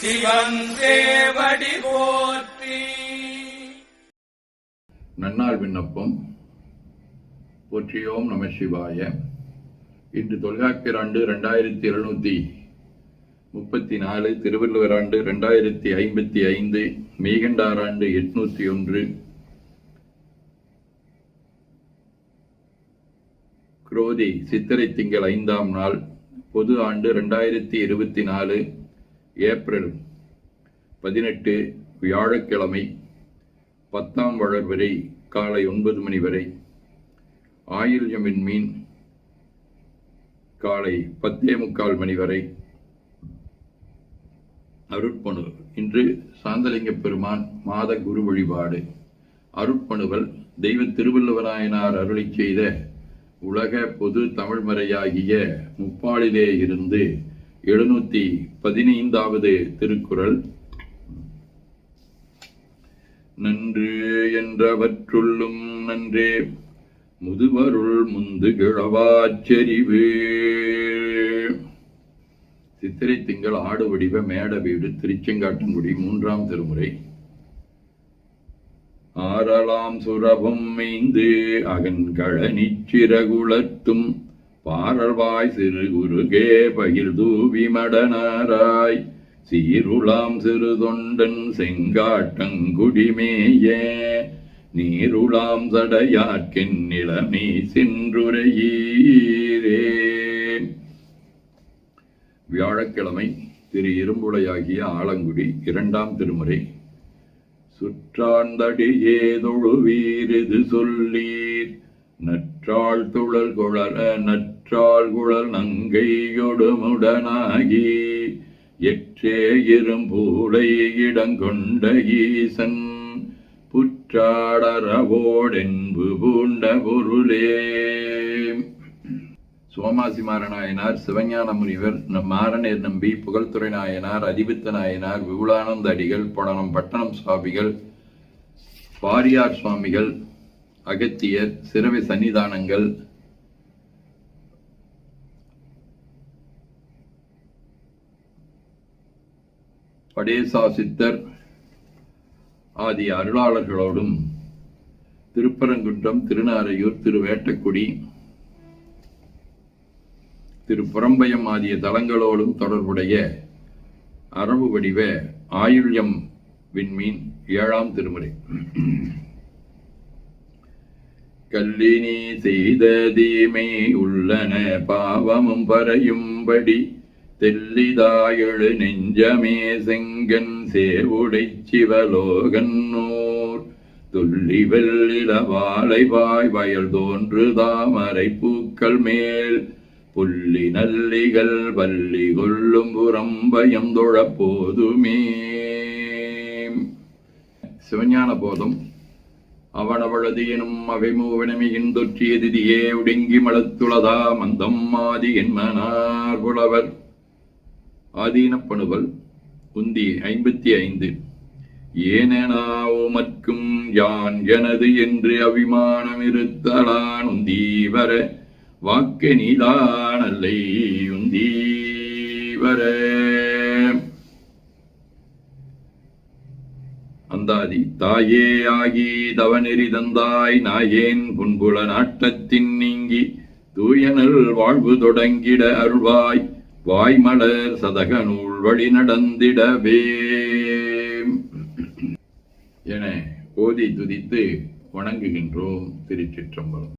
சிவன் போற்றி. நன்னாள் விண்ணப்பம். போற்றியோம் நம சிவாய. இன்று தொல்காப்பியர் ஆண்டு ரெண்டாயிரத்தி எழுநூத்தி முப்பத்தி நாலு திருவள்ளுவர் ஆண்டு ரெண்டாயிரத்தி ஐம்பத்தி ஐந்து மெய்கண்டார் ஆண்டு எட்நூத்தி ஒன்று குரோதி சித்திரை திங்கள் ஐந்தாம் நாள் பொது ஆண்டு ரெண்டாயிரத்தி இருபத்தி நாலு ஏப்ரல் பதினெட்டு வியாழக்கிழமை பத்தாம் வளர் வரை காலை ஒன்பது மணி வரை ஆயில்யமின் மீன் காலை பத்தே முக்கால் மணி வரை அருட்பணு இன்று சாந்தலிங்க பெருமான் மாத குரு வழிபாடு. அருட்பணுவல் தெய்வ திருவள்ளுவராயனார் அருளை செய்த உலக பொது தமிழ்மறையாகிய முப்பாலிலே இருந்து எழுநூத்தி பதினைந்தாவது திருக்குறள். நன்று என்றவற்றுள்ளும் நன்றே முதுவருள் முந்து கிழவாச்சரிவு சித்திரை திங்கள் ஆடு வடிவ மேட வீடு திருச்செங்காட்டங்குடி மூன்றாம் திருமுறை. ஆறலாம் சுரபம் மெய்ந்து அகன்கழனிச் சிறகுளத்தும் பாரல்வாய் சிறு குருகே பகிர் தூவி மடனாராய். சீருளாம் சிறு தொண்டன் செங்காட்டங்குடிமேயே நீருளாம் சடையாற்கின் நிலமே சென்றுரையீரே. வியாழக்கிழமை திரு இரும்புடையாகிய ஆலங்குடி இரண்டாம் திருமுறை. சுற்றாந்தடியே தொழுவீரிது சொல்லீர். நற்றாள் துழல் கொளர நற்றாள் குழல் நங்கையொடுமுடனாகி எற்றே இரும்பூடை இடங்கொண்ட ஈசன் புற்றாடரவோடென்பு பூண்ட பொருளே. சோமாசி மாறநாயனார் சிவஞான முனிவர் நம் மாறநேர் நம்பி புகழ்துறை நாயனார் அதிபித்த நாயனார் விபுலானந்த அடிகள் பொடனம் பட்டணம் சுவாமிகள் பாரியார் சுவாமிகள் அகத்தியர் சிறவை சன்னிதானங்கள் படேசா சித்தர் ஆகிய அருளாளர்களோடும் திருப்பரங்குன்றம் திருநாரையூர் திருவேட்டக்குடி திரு புறம்பயம் ஆகிய தலங்களோடும் தொடர்புடைய அரபு வடிவ ஆயுள்யம் விண்மீன் ஏழாம் திருமுறை. கல்லினி செய்த தீமை உள்ளன பாவமும் பறையும்படி தெல்லிதாயழு நெஞ்சமே செங்கன் சேவுடை சிவலோகன்னூர் துள்ளி வெள்ளில வாழை வாய் வயல் தோன்று தாமரை பூக்கள் மேல். புள்ளி நல்லிகள் வள்ளி கொள்ளும் புறம்பயம் தொழப்போதுமே சிவஞான போதும். அவனவளது எனும் அவைமூவனமையின் தொற்றிய திதியே உடுங்கி மலத்துளதா மந்தம் மாதி என்மனார் புலவர். ஆதீனப்பணுவல் உந்தி ஐம்பத்தி ஐந்து. ஏனெனா யான் எனது என்று அபிமானம் இருத்தலான் உந்தி வர வாக்கு நீதானல்லை உந்தி வர. அந்தாதி தாயே ஆகி தவநெறி தந்தாய் நாயேன் புன்புல நாட்டத்தின் நீங்கி தூயனல் வாழ்வு தொடங்கிட அருள்வாய். வாய்மலர் சதக நூல் வழி நடந்திடவே. என ஓதி துதித்து வணங்குகின்றோம் திருச்சிற்றம்பலம்.